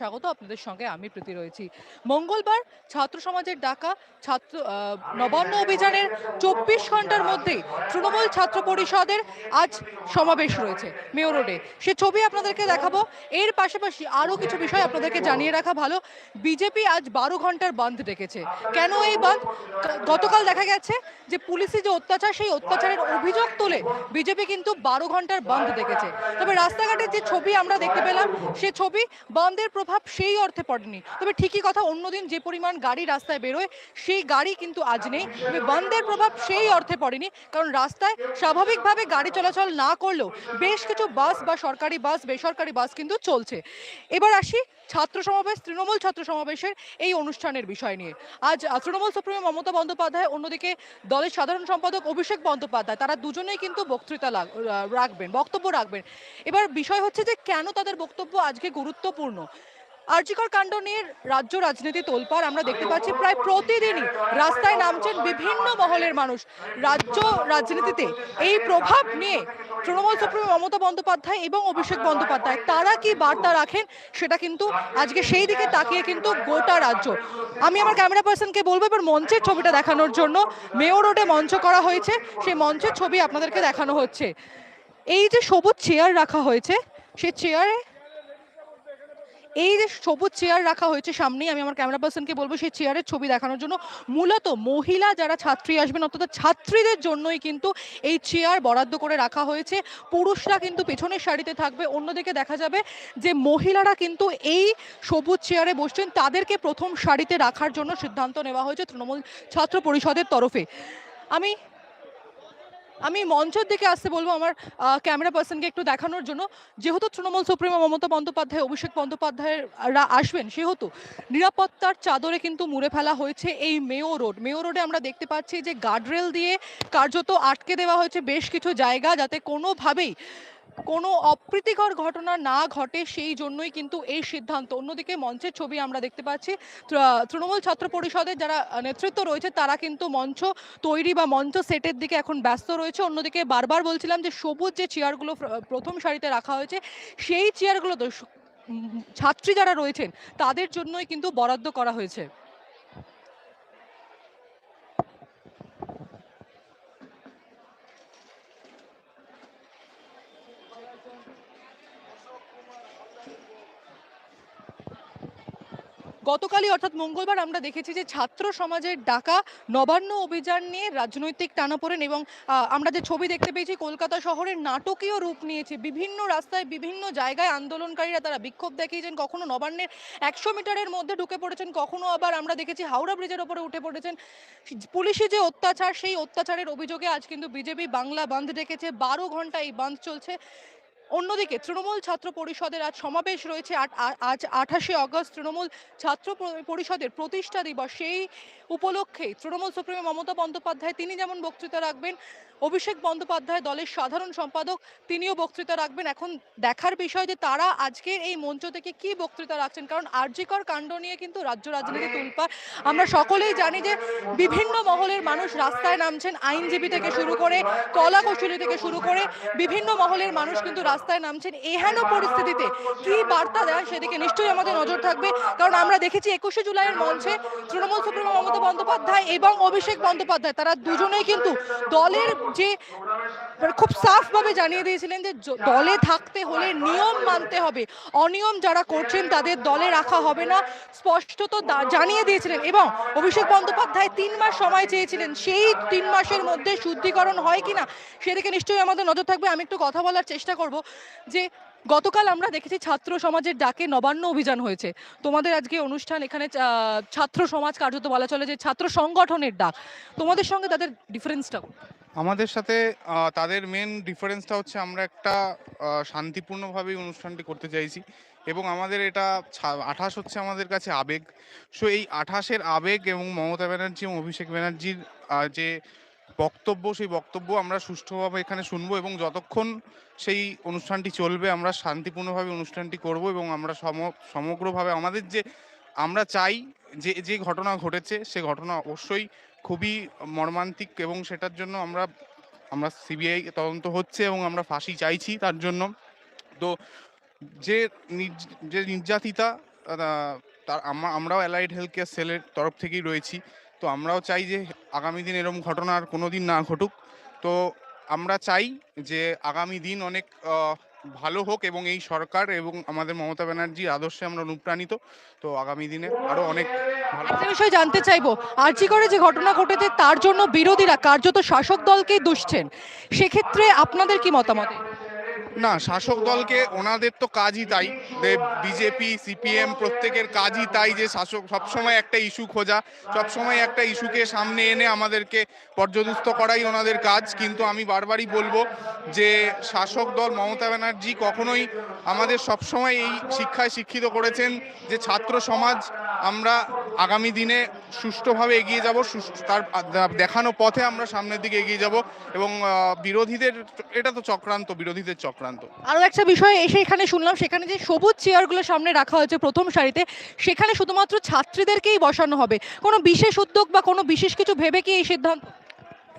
স্বাগত আপনাদের সঙ্গে আমি প্রীতি রয়েছি। মঙ্গলবার ছাত্র সমাজের ডাকা ছাত্র নবান্ন অভিযানের চব্বিশ ঘণ্টার মধ্যেই তৃণমূল ছাত্র পরিষদের আজ সমাবেশ রয়েছে মেয়ো রোডে। সে ছবি আপনাদেরকে দেখাবো। এর পাশাপাশি আরও কিছু বিষয় আপনাদেরকে জানিয়ে রাখা ভালো। বিজেপি আজ বারো ঘণ্টার বন্ধ ডেকেছে। কেন এই বন্ধ গতকাল দেখা গেছে যে পুলিশি যে অত্যাচার, সেই অত্যাচারের অভিযোগ তুলে বিজেপি কিন্তু বারো ঘণ্টার বন্ধ ডেকেছে। তবে রাস্তাঘাটের যে ছবি আমরা দেখতে পেলাম, সে ছবি বন্ধের প্রভাব সেই অর্থে পড়েনি। তবে ঠিকই কথা, অন্যদিন যে পরিমাণ গাড়ি রাস্তায় বেরোয়, সেই গাড়ি কিন্তু আজ নেই। তবে বন্ধের প্রভাব সেই অর্থে পড়েনি, কারণ রাস্তায় স্বাভাবিকভাবে গাড়ি চলাচল না করলেও বেশ কিছু বাস বা সরকারি বাস, বেসরকারি বাস কিন্তু চলছে। এবার আসি ছাত্র সমাবেশ, তৃণমূল ছাত্র সমাবেশের এই অনুষ্ঠানের বিষয় নিয়ে। আজ তৃণমূল সুপ্রিমো মমতা বন্দ্যোপাধ্যায়, অন্যদিকে দলের সাধারণ সম্পাদক অভিষেক বন্দ্যোপাধ্যায়, তারা দুজনেই কিন্তু বক্তৃতা রাখবেন, বক্তব্য রাখবেন। এবার বিষয় হচ্ছে যে কেন তাদের বক্তব্য আজকে গুরুত্বপূর্ণ? আর্যিকর কাণ্ড নিয়ে রাজ্য রাজনীতি তোলপাড় আমরা দেখতে পাচ্ছি। প্রায় প্রতিদিনই রাস্তায় নামছেন বিভিন্ন মহলের মানুষ। রাজ্য রাজনীতিতে এই প্রভাব নিয়ে তৃণমূল সুপ্রিমো মমতা বন্দ্যোপাধ্যায় এবং অভিষেক বন্দ্যোপাধ্যায়, তারা কি বার্তা রাখেন সেটা কিন্তু আজকে সেই দিকে তাকিয়ে কিন্তু গোটা রাজ্য। আমি আমার ক্যামেরা পার্সনকে বলব, এবার মঞ্চের ছবিটা দেখানোর জন্য মেয়ো রোডে মঞ্চ করা হয়েছে। সেই মঞ্চের ছবি আপনাদেরকে দেখানো হচ্ছে। এই যে সবুজ চেয়ার রাখা হয়েছে সে চেয়ারে এই যে সবুজ চেয়ার রাখা হয়েছে সামনেই, আমি আমার ক্যামেরা পার্সনকে বলব, সেই চেয়ারের ছবি দেখানোর জন্য মূলত মহিলা যারা ছাত্রী আসবেন, অর্থাৎ ছাত্রীদের জন্যই কিন্তু এই চেয়ার বরাদ্দ করে রাখা হয়েছে। পুরুষরা কিন্তু পেছনের সারিতে থাকবে। অন্যদিকে দেখা যাবে যে মহিলারা কিন্তু এই সবুজ চেয়ারে বসছেন। তাদেরকে প্রথম সারিতে রাখার জন্য সিদ্ধান্ত নেওয়া হয়েছে তৃণমূল ছাত্র পরিষদের তরফে। আমি আমি মঞ্চের দিকে আসতে বলব আমার ক্যামেরা পার্সনকে একটু দেখানোর জন্য। যেহেতু তৃণমূল সুপ্রিমো মমতা বন্দ্যোপাধ্যায়, অভিষেক বন্দ্যোপাধ্যায়রা আসবেন, সেহেতু নিরাপত্তার চাদরে কিন্তু মুড়ে ফেলা হয়েছে এই মেয়ো রোড। মেয়ো রোডে আমরা দেখতে পাচ্ছি যে গার্ডরেল দিয়ে কার্যত আটকে দেওয়া হয়েছে বেশ কিছু জায়গা যাতে কোনোভাবেই কোনো অপ্রীতিকর ঘটনা না ঘটে সেই জন্যই কিন্তু এই সিদ্ধান্ত। অন্যদিকে মঞ্চের ছবি আমরা দেখতে পাচ্ছি তৃণমূল ছাত্র পরিষদের যারা নেতৃত্ব রয়েছে তারা কিন্তু মঞ্চ তৈরি বা মঞ্চ সেটের দিকে এখন ব্যস্ত রয়েছে। অন্যদিকে বারবার বলছিলাম যে সবুজ যে চেয়ারগুলো প্রথম সারিতে রাখা হয়েছে, সেই চেয়ারগুলো ছাত্রী যারা রয়েছেন তাদের জন্যই কিন্তু বরাদ্দ করা হয়েছে। গতকালই অর্থাৎ মঙ্গলবার আমরা দেখেছি যে ছাত্র সমাজের ডাকা নবান্ন অভিযান নিয়ে রাজনৈতিক টানাপোড়েন এবং আমরা যে ছবি দেখতে পেয়েছি কলকাতা শহরের নাটকীয় রূপ নিয়েছে। বিভিন্ন রাস্তায়, বিভিন্ন জায়গায় আন্দোলনকারীরা তারা বিক্ষোভ দেখিয়েছেন। কখনো নবান্নের একশো মিটারের মধ্যে ঢুকে পড়েছেন, কখনো আবার আমরা দেখেছি হাওড়া ব্রিজের ওপরে উঠে পড়েছেন। পুলিশি যে অত্যাচার, সেই অত্যাচারের অভিযোগে আজ কিন্তু বিজেপি বাংলা বাঁধ ডেকেছে। বারো ঘণ্টা এই বাঁধ চলছে। অন্যদিকে তৃণমূল ছাত্র পরিষদের আজ সমাবেশ রয়েছে। আজ আঠাশে অগস্ট তৃণমূল ছাত্র পরিষদের প্রতিষ্ঠা দিবস। সেই উপলক্ষে তৃণমূল সুপ্রিমো মমতা বন্দ্যোপাধ্যায়, তিনি যেমন বক্তৃতা রাখবেন, অভিষেক বন্দ্যোপাধ্যায় দলের সাধারণ সম্পাদক, তিনিও বক্তৃতা রাখবেন। এখন দেখার বিষয় যে তারা আজকের এই মঞ্চ থেকে কি বক্তৃতা রাখছেন, কারণ আর্যিকর কাণ্ড নিয়ে কিন্তু রাজ্য রাজনীতি তুলপা আমরা সকলেই জানি যে বিভিন্ন মহলের মানুষ রাস্তায় নামছেন, আইনজীবী থেকে শুরু করে কলা কৌশলী থেকে শুরু করে, বিভিন্ন মহলের মানুষ কিন্তু রাস্তায় নামছেন এহেন পরিস্থিতিতে কি বার্তা দেয় সেদিকে নিশ্চয়ই আমাদের নজর থাকবে। কারণ আমরা দেখেছি একুশে জুলাইয়ের মঞ্চে তৃণমূল সুপ্রিমো মমতা বন্দ্যোপাধ্যায় এবং অভিষেক বন্দ্যোপাধ্যায় তারা দুজনেই কিন্তু দলের যে মানে খুব সাফভাবে জানিয়ে দিয়েছিলেন যে দলে থাকতে হলে নিয়ম মানতে হবে। অনিয়ম যারা করছেন তাদের দলে রাখা হবে না। স্পষ্টত জানিয়ে দিয়েছিলেন। এবং অভিষেক বন্দ্যোপাধ্যায় তিন মাস সময় চেয়েছিলেন। সেই তিন মাসের মধ্যে শুদ্ধিকরণ হয় কিনা সেদিকে নিশ্চয়ই আমাদের নজর থাকবে। আমি একটু কথা বলার চেষ্টা করব। যে গতকাল আমরা দেখেছি ছাত্র সমাজের ডাকে নবান্ন অভিযান হয়েছে। তোমাদের আজকে অনুষ্ঠান এখানে ছাত্র সমাজ কার্যত বলা চলে যে ছাত্র সংগঠনের ডাক। তোমাদের সঙ্গে তাদের ডিফারেন্সটা আমাদের সাথে তাদের মেন ডিফারেন্সটা হচ্ছে আমরা একটা শান্তিপূর্ণভাবেই অনুষ্ঠানটি করতে চাইছি এবং আমাদের এটা আঠাশ হচ্ছে আমাদের কাছে আবেগ। সো এই আঠাশের আবেগ এবং মমতা ব্যানার্জি এবং অভিষেক ব্যানার্জির যে বক্তব্য, সেই বক্তব্য আমরা সুষ্ঠুভাবে এখানে শুনব এবং যতক্ষণ সেই অনুষ্ঠানটি চলবে, আমরা শান্তিপূর্ণভাবে অনুষ্ঠানটি করব এবং আমরা সম, সমগ্রভাবে আমাদের যে, আমরা চাই যে যে ঘটনা ঘটেছে, সে ঘটনা অবশ্যই খুবই মর্মান্তিক এবং সেটার জন্য আমরা আমরা সিবিআই তদন্ত হচ্ছে এবং আমরা ফাঁসি চাইছি তার জন্য। তো যে যে নির্যাতিতা তার, আমা- আমরাও অ্যালাইড হেলথ কেয়ার সেলের তরফ থেকেই রয়েছি। তো আমরাও চাই যে আগামী দিন এরকম ঘটনা আর কোনো দিন না ঘটুক। তো আমরা চাই যে আগামী দিন অনেক ভালো হোক এবং এই সরকার এবং আমাদের মমতা ব্যানার্জির আদর্শে আমরা অনুপ্রাণিত। তো আগামী দিনে আরও অনেক একটা বিষয় জানতে চাইব। আরজি করে যে ঘটনা ঘটেছে তার জন্য বিরোধীরা কার্যত শাসক দলকেই দুষছেন। সেক্ষেত্রে আপনাদের কি মতামত? না, শাসক দলকে ওনাদের তো কাজই তাই। বিজেপি সিপিএম প্রত্যেকের কাজই তাই যে শাসক সবসময় একটা ইস্যু খোঁজা, সবসময় একটা ইস্যুকে সামনে এনে আমাদেরকে পর্যদস্ত করাই ওনাদের কাজ। কিন্তু আমি বারবারই বলব যে, শাসক দল মমতা ব্যানার্জি কখনোই আমাদের সবসময় এই শিক্ষায় শিক্ষিত করেছেন যে ছাত্র সমাজ আমরা আগামী দিনে সুষ্ঠুভাবে এগিয়ে যাব তার দেখানো পথে আমরা সামনের দিকে এগিয়ে যাব এবং বিরোধীদের, এটা তো চক্রান্ত, বিরোধীদের চক্রান্ত। আরও একটা বিষয় এসে এখানে শুনলাম, সেখানে যে সবুজ চেয়ারগুলো সামনে রাখা হয়েছে প্রথম সারিতে, সেখানে শুধুমাত্র ছাত্রীদেরকেই বসানো হবে। কোনো বিশেষ উদ্যোগ বা কোনো বিশেষ কিছু ভেবে কি এই সিদ্ধান্ত?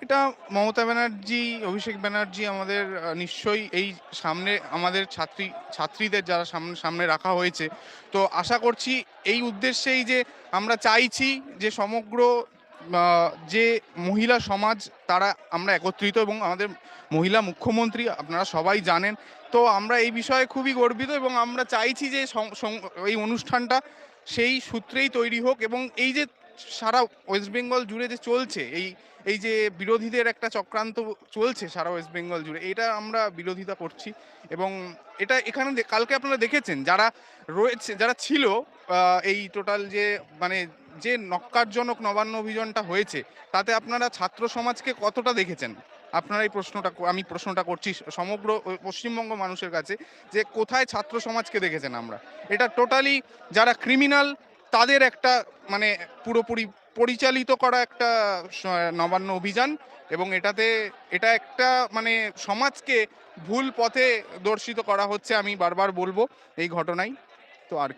এটা মমতা ব্যানার্জি, অভিষেক ব্যানার্জি আমাদের নিশ্চয়ই এই সামনে আমাদের ছাত্রী, ছাত্রীদের যারা সামনে সামনে রাখা হয়েছে। তো আশা করছি এই উদ্দেশ্যেই যে আমরা চাইছি যে সমগ্র যে মহিলা সমাজ, তারা আমরা একত্রিত এবং আমাদের মহিলা মুখ্যমন্ত্রী আপনারা সবাই জানেন। তো আমরা এই বিষয়ে খুবই গর্বিত এবং আমরা চাইছি যে এই অনুষ্ঠানটা সেই সূত্রেই তৈরি হোক এবং এই যে সারা ওয়েস্ট বেঙ্গল জুড়ে যে চলছে, এই এই যে বিরোধীদের একটা চক্রান্ত চলছে সারা ওয়েস্ট বেঙ্গল জুড়ে, এটা আমরা বিরোধিতা করছি। এবং এটা এখানে কালকে আপনারা দেখেছেন যারা রয়েছে, যারা ছিল এই টোটাল যে মানে যে নক্কারজনক নবান্ন অভিযানটা হয়েছে, তাতে আপনারা ছাত্র সমাজকে কতটা দেখেছেন? আপনারা এই প্রশ্নটা, আমি প্রশ্নটা করছি সমগ্র পশ্চিমবঙ্গ মানুষের কাছে যে কোথায় ছাত্র সমাজকে দেখেছেন আমরা? এটা টোটালি যারা ক্রিমিনাল তাদের একটা মানে পুরোপুরি পরিচালিত করা একটা নবান্ন অভিযান এবং এটাতে, এটা একটা মানে সমাজকে ভুল পথে দর্শিত করা হচ্ছে আমি বারবার বলব এই ঘটনায় তো আর।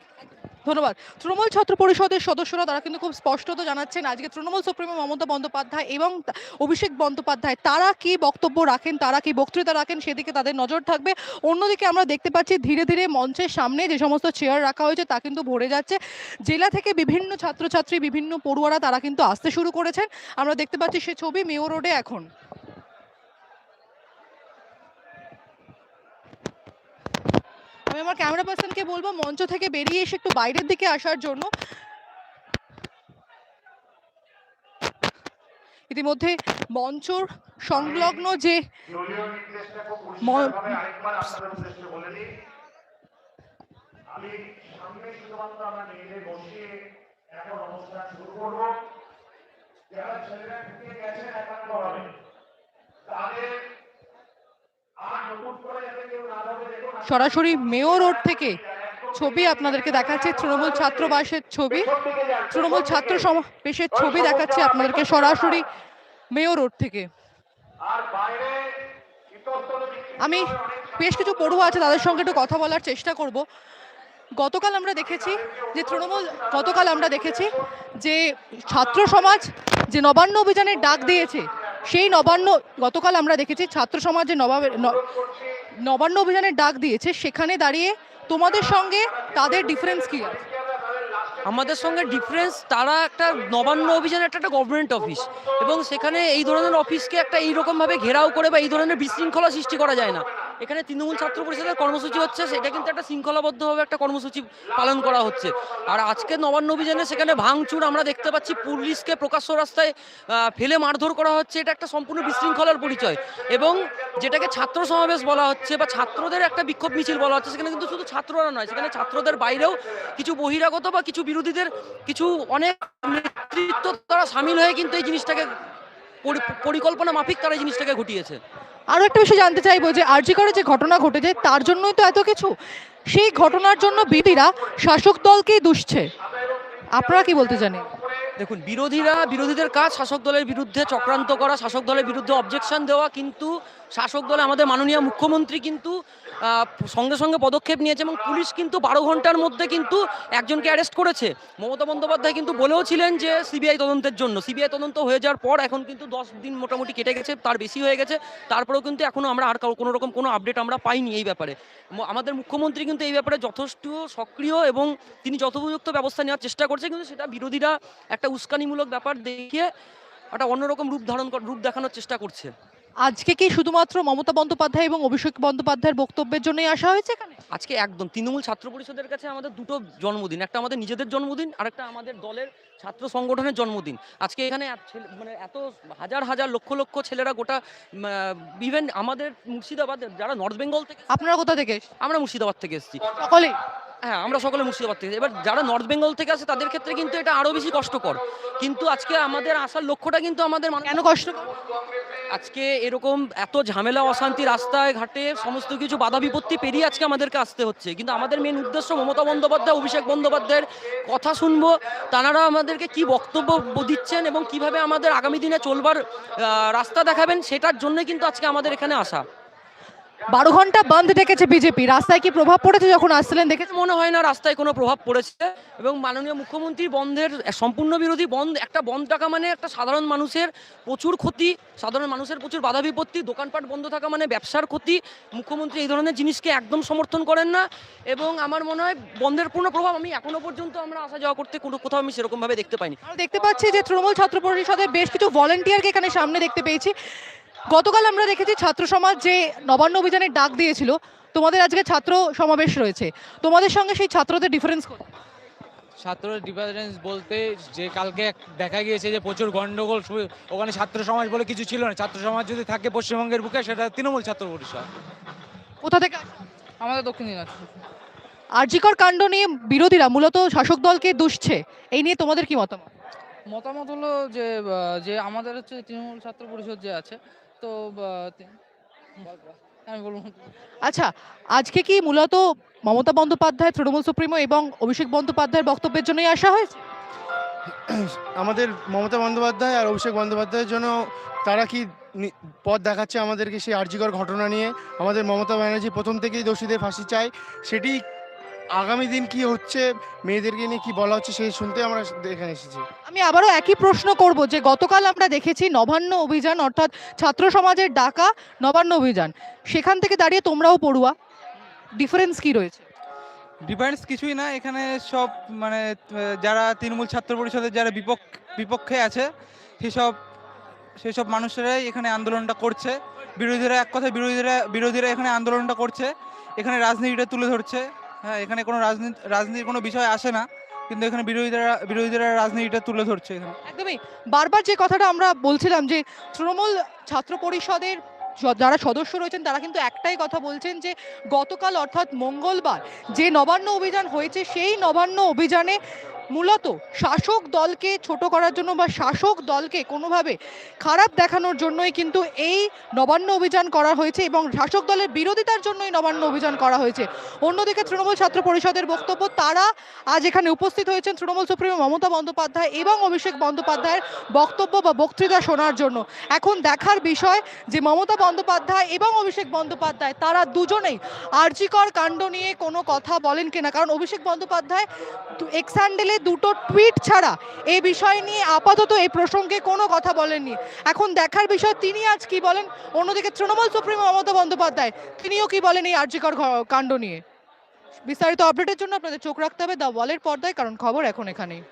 ধন্যবাদ। তৃণমূল ছাত্র পরিষদের সদস্যরা, তারা কিন্তু খুব স্পষ্টত জানাচ্ছেন, আজকে তৃণমূল সুপ্রিমো মমতা বন্দ্যোপাধ্যায় এবং অভিষেক বন্দ্যোপাধ্যায়, তারা কি বক্তব্য রাখেন, তারা কি বক্তৃতা রাখেন, সেদিকে তাদের নজর থাকবে। অন্যদিকে আমরা দেখতে পাচ্ছি, ধীরে ধীরে মঞ্চের সামনে যে সমস্ত চেয়ার রাখা হয়েছে, তা কিন্তু ভরে যাচ্ছে। জেলা থেকে বিভিন্ন ছাত্রছাত্রী, বিভিন্ন পড়ুয়ারা, তারা কিন্তু আসতে শুরু করেছেন। আমরা দেখতে পাচ্ছি, সে ছবি মেয়র রোডে এখন। আমি আমার ক্যামেরা পার্সনকে বলব, মঞ্চ থেকে বেরিয়ে এসে একটু বাইরের দিকে আসার জন্য। ইতিমধ্যে মঞ্চর সংলগ্ন যে তাদের আর নতুন করে যাতে কেউ না সরাসরি মেয়র রোড থেকে ছবি আপনাদেরকে দেখাচ্ছে, তৃণমূল ছাত্রবাসের ছবি। তৃণমূল ছাত্র সমাবেশের ছবি দেখাচ্ছে আপনাদেরকে সরাসরি মেয়র রোড থেকে। আমি বেশ কিছু পড়ুয়া আছে, তাদের সঙ্গে একটু কথা বলার চেষ্টা করব। গতকাল আমরা দেখেছি যে তৃণমূল, গতকাল আমরা দেখেছি যে ছাত্র সমাজ যে নবান্ন অভিযানের ডাক দিয়েছে সেই নবান্ন, গতকাল আমরা দেখেছি ছাত্র সমাজে নবাবের নবান্ন অভিযানের ডাক দিয়েছে, সেখানে দাঁড়িয়ে তোমাদের সঙ্গে তাদের ডিফারেন্স কি আমাদের সঙ্গে ডিফারেন্স তারা একটা নবান্ন অভিযান একটা একটা গভর্নমেন্ট অফিস এবং সেখানে এই ধরনের অফিসকে একটা এইরকমভাবে ঘেরাও করে বা এই ধরনের বিশৃঙ্খলা সৃষ্টি করা যায় না। এখানে তৃণমূল ছাত্র পরিষদের কর্মসূচি হচ্ছে, সেটা কিন্তু একটা শৃঙ্খলাবদ্ধভাবে একটা কর্মসূচি পালন করা হচ্ছে। আর আজকে নবান্ন অভিযানে সেখানে ভাঙচুর আমরা দেখতে পাচ্ছি, পুলিশকে প্রকাশ্য রাস্তায় ফেলে মারধর করা হচ্ছে, এটা একটা সম্পূর্ণ বিশৃঙ্খলার পরিচয়। এবং যেটাকে ছাত্র সমাবেশ বলা হচ্ছে বা ছাত্রদের একটা বিক্ষোভ মিছিল বলা হচ্ছে, সেখানে কিন্তু শুধু ছাত্ররা নয়, সেখানে ছাত্রদের বাইরেও কিছু বহিরাগত বা কিছু বিরোধীদের কিছু অনেক নেতৃত্ব তারা সামিল হয়ে কিন্তু এই জিনিসটাকে পরিকল্পনা মাফিক তারা এই জিনিসটাকে ঘটিয়েছে। আরও একটা বিষয় জানতে চাইব যে আরজি করে যে ঘটনা ঘটেছে, তার জন্যই তো এত কিছু। সেই ঘটনার জন্য বিপিরা শাসক দলকেই দুষছে। আপনারা কি বলতে জানেন? দেখুন, বিরোধীরা, বিরোধীদের কাজ শাসক দলের বিরুদ্ধে, চক্রান্ত করা, শাসক দলের বিরুদ্ধে অবজেকশন দেওয়া, কিন্তু শাসক দলে আমাদের মাননীয় মুখ্যমন্ত্রী কিন্তু সঙ্গে সঙ্গে পদক্ষেপ নিয়েছে এবং পুলিশ কিন্তু বারো ঘণ্টার মধ্যে কিন্তু একজনকে অ্যারেস্ট করেছে। মমতা বন্দ্যোপাধ্যায় কিন্তু বলেও ছিলেন যে সিবিআই তদন্তের জন্য। সিবিআই তদন্ত হয়ে যাওয়ার পর এখন কিন্তু দশ দিন মোটামুটি কেটে গেছে, তার বেশি হয়ে গেছে। তারপরেও কিন্তু এখনও আমরা আর কোনো রকম কোনো আপডেট আমরা পাইনি এই ব্যাপারে। আমাদের মুখ্যমন্ত্রী কিন্তু এই ব্যাপারে যথেষ্ট সক্রিয় এবং তিনি যথোপযুক্ত ব্যবস্থা নেওয়ার চেষ্টা করছে, কিন্তু সেটা বিরোধীরা একটা উস্কানিমূলক ব্যাপার দেখিয়ে একটা অন্যরকম রূপ ধারণ রূপ দেখানোর চেষ্টা করছে। আজকে কি শুধুমাত্র মমতা বন্দ্যোপাধ্যায় এবং অভিষেক বন্দ্যোপাধ্যায়ের বক্তব্যের জন্যই আসা হয়েছে এখানে? আজকে একদম তৃণমূল ছাত্র পরিষদের কাছে আমাদের দুটো জন্মদিন একটা আমাদের নিজেদের জন্মদিন আর একটা আমাদের দলের ছাত্র সংগঠনের জন্মদিন। আজকে এখানে মানে এত হাজার হাজার লক্ষ লক্ষ ছেলেরা গোটা ইভেন আমাদের মুর্শিদাবাদ যারা নর্থ বেঙ্গল থেকে আপনারা কোথা থেকে আমরা মুর্শিদাবাদ থেকে এসেছি। সকলেই? হ্যাঁ আমরা সকলে মুর্শিদাবাদ থেকে। এবার যারা নর্থ বেঙ্গল থেকে আসে তাদের ক্ষেত্রে কিন্তু এটা আরও বেশি কষ্টকর। কিন্তু আজকে আমাদের আসার লক্ষ্যটা কিন্তু আমাদের মানুষ কেন কষ্ট আজকে এরকম এত ঝামেলা অশান্তি রাস্তায় ঘাটে সমস্ত কিছু বাধা বিপত্তি পেরিয়ে আজকে আমাদেরকে আসতে হচ্ছে। কিন্তু আমাদের মেন উদ্দেশ্য মমতা বন্দ্যোপাধ্যায় অভিষেক বন্দ্যোপাধ্যায়ের কথা শুনব। তারা আমাদেরকে কি বক্তব্য দিচ্ছেন এবং কীভাবে আমাদের আগামী দিনে চলবার রাস্তা দেখাবেন সেটার জন্য কিন্তু আজকে আমাদের এখানে আসা। বারো ঘণ্টা বন্ধ ডেকেছে বিজেপি। রাস্তায় কি প্রভাব পড়েছে যখন আসছিলেন দেখে মনে হয় না রাস্তায় কোনো প্রভাব পড়েছে এবং মাননীয় মুখ্যমন্ত্রী বন্ধের সম্পূর্ণ বিরোধী বন্ধ একটা বন্ধ থাকা মানে একটা সাধারণ মানুষের প্রচুর ক্ষতি সাধারণ মানুষের প্রচুর বাধা বিপত্তি দোকানপাট বন্ধ থাকা মানে ব্যবসার ক্ষতি। মুখ্যমন্ত্রী এই ধরনের জিনিসকে একদম সমর্থন করেন না এবং আমার মনে হয় বন্ধের পূর্ণ প্রভাব আমি এখনও পর্যন্ত আমরা আসা যাওয়া করতে কোনো কোথাও আমি সেরকমভাবে দেখতে পাইনি। দেখতে পাচ্ছি যে তৃণমূল ছাত্র পরিষদের বেশ কিছু ভলেন্টিয়ারকে এখানে সামনে দেখতে পেয়েছি। গতকাল আমরা দেখেছি ছাত্র সমাজ যে নবান্ন অভিযানের ডাক দিয়েছিল তোমাদের আজকে ছাত্র সমাবেশ রয়েছে। তোমাদের সঙ্গে সেই ছাত্রদের ডিফারেন্স ছাত্র ডিফারেন্স বলতে যে কালকে এক- দেখা গিয়েছে যে প্রচুর গণ্ডগোল ওখানে ছাত্র সমাজ বলে কিছু ছিল না। ছাত্র সমাজ যদি থাকে পশ্চিমবঙ্গের বুকে সেটা তৃণমূল ছাত্র পরিষদ। কোথা থেকে আমাদের দক্ষিণ দিনাজপুর। আরজিকর কাণ্ড নিয়ে বিরোধীরা মূলত শাসক দলকে দুষছে এই নিয়ে তোমাদের কি মতামত? মতামত হলো যে যে আমাদের হচ্ছে তৃণমূল ছাত্র পরিষদ যে আছে তো আমি বলব আচ্ছা আজকে কি মূলত মমতা বন্দ্যোপাধ্যায় তৃণমূল সুপ্রিমো এবং অভিষেক বন্দ্যোপাধ্যায়ের বক্তব্যের জন্যই আসা হয়েছে? আমাদের মমতা বন্দ্যোপাধ্যায় আর অভিষেক বন্দ্যোপাধ্যায়ের জন্য তারা কি নি- পথ দেখাচ্ছে আমাদেরকে সেই আর্যিকর ঘটনা নিয়ে? আমাদের মমতা ব্যানার্জি প্রথম থেকেই দোষীদের ফাঁসি চায় সেটি আগামী দিন কি হচ্ছে মেয়েদেরকে নিয়ে কি বলা হচ্ছে সেই শুনতে আমরা এখানে এসেছি। আমি আবারও একই প্রশ্ন করব যে গতকাল আমরা দেখেছি নবান্ন অভিযান অর্থাৎ ছাত্র সমাজের ডাকা নবান্ন অভিযান। সেখান থেকে দাঁড়িয়ে তোমরাও পড়ুয়া। ডিফারেন্স কি রয়েছে? ডিফারেন্স কিছুই না এখানে সব মানে যারা তৃণমূল ছাত্র পরিষদের যারা বিপক্ষ বিপক্ষে আছে সেসব সেসব মানুষেরাই এখানে আন্দোলনটা করছে। বিরোধীরা এক কথায় বিরোধীরা বিরোধীরা এখানে আন্দোলনটা করছে। এখানে রাজনীতিটা তুলে ধরছে। হ্যাঁ এখানে কোনো রাজনীতি, রাজনীতির কোনো বিষয় আসে না, কিন্তু এখানে বিরোধীরা বিরোধীরা রাজনীতিটা তুলে ধরছে এখানে। একদমই। বারবার যে কথাটা আমরা বলছিলাম যে তৃণমূল ছাত্র পরিষদের যারা সদস্য রয়েছেন, তারা কিন্তু একটাই কথা বলছেন যে গতকাল অর্থাৎ মঙ্গলবার যে নবান্ন অভিযান হয়েছে, সেই নবান্ন অভিযানে মূলত শাসক দলকে ছোট করার জন্য বা শাসক দলকে কোনোভাবে খারাপ দেখানোর জন্যই কিন্তু এই নবান্ন অভিযান করা হয়েছে এবং শাসক দলের বিরোধিতার জন্যই নবান্ন অভিযান করা হয়েছে। অন্যদিকে তৃণমূল ছাত্র পরিষদের বক্তব্য, তারা আজ এখানে উপস্থিত হয়েছেন তৃণমূল সুপ্রিমো মমতা বন্দ্যোপাধ্যায় এবং অভিষেক বন্দ্যোপাধ্যায়ের বক্তব্য বা বক্তৃতা শোনার জন্য। এখন দেখার বিষয় যে মমতা বন্দ্যোপাধ্যায় এবং অভিষেক বন্দ্যোপাধ্যায়, তারা দুজনেই আর্জিকর কাণ্ড নিয়ে কোনো কথা বলেন কিনা? কারণ অভিষেক বন্দ্যোপাধ্যায় এক্স হ্যান্ডেলে দুটো টুইট ছাড়া এই বিষয় নিয়ে আপাতত এই প্রসঙ্গে কোনো কথা বলেননি। এখন দেখার বিষয়, তিনি আজ কি বলেন? অন্যদিকে তৃণমূল সুপ্রিমো মমতা বন্দ্যোপাধ্যায়, তিনিও কি বলেন এই আর্যিকর কাণ্ড নিয়ে? বিস্তারিত আপডেটের জন্য আপনাদের চোখ রাখতে হবে দ্য ওয়ালের পর্দায়, কারণ খবর এখন এখানেই।